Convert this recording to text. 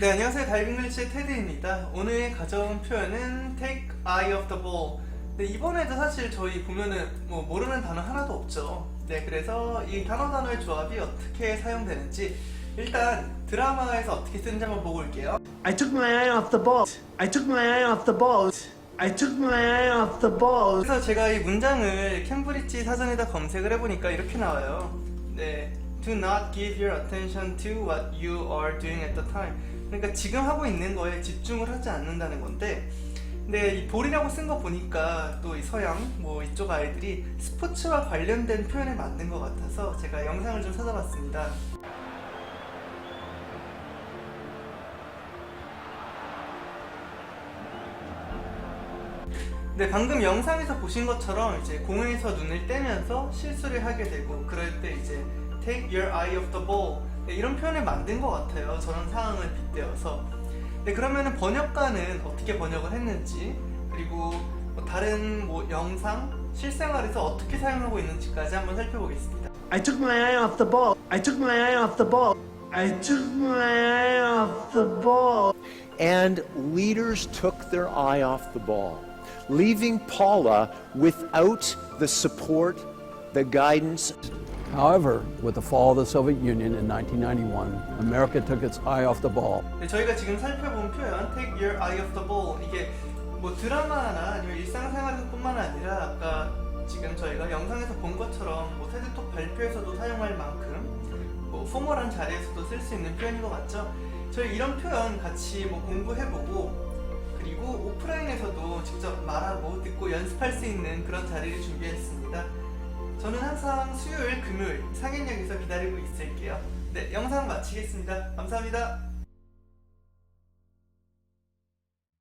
네, 안녕하세요. 다이빙글리시의 테드입니다. 오늘 가져온 표현은 take eye of the ball. 네, 이번에도 사실 저희 보면은 뭐 모르는 단어 하나도 없죠. 네, 그래서 이 단어 단어의 조합이 어떻게 사용되는지 일단 드라마에서 어떻게 쓰는지 한번 보고 올게요. I took my eye off the ball. I took my eye off the ball. I took my eye off the ball. 그래서 제가 이 문장을 캠브리지 사전에다 검색을 해보니까 이렇게 나와요. 네. Do not give your attention to what you are doing at the time. 그러니까 지금 하고 있는 거에 집중을 하지 않는다는 건데, 근데 이 볼이라고 쓴 거 보니까 또 이 서양 뭐 이쪽 아이들이 스포츠와 관련된 표현에 맞는 것 같아서 제가 영상을 좀 찾아봤습니다. 네, 방금 영상에서 보신 것처럼 이제 공에서 눈을 떼면서 실수를 하게 되고 그럴 때 이제 take your eye off the ball 네, 이런 표현을 만든 것 같아요. 저런 상황을 빗대어서. 네, 그러면은 번역가는 어떻게 번역을 했는지 그리고 뭐 다른 뭐 영상, 실생활에서 어떻게 사용하고 있는지까지 한번 살펴보겠습니다. I took my eye off the ball. I took my eye off the ball. I took my eye off the ball. and leaders took their eye off the ball, leaving Paula without the support, the guidance, However, with the fall of the Soviet Union in 1991, America took its eye off the ball. 네, 저희가 지금 살펴본 표현 take your eye off the ball 이게 뭐 드라마나 아니면 일상생활에서뿐만 아니라 아까 지금 저희가 영상에서 본 것처럼 뭐 테드톡 발표에서도 사용할 만큼 뭐 포멀한 자리에서도 쓸 수 있는 표현인 것 같죠? 저희 이런 표현 같이 뭐 공부해보고 연습할 수 있는 그런 자리를 준비했습니다. 저는 항상 수요일, 금요일 상인역에서 기다리고 있을게요. 네, 영상 마치겠습니다. 감사합니다.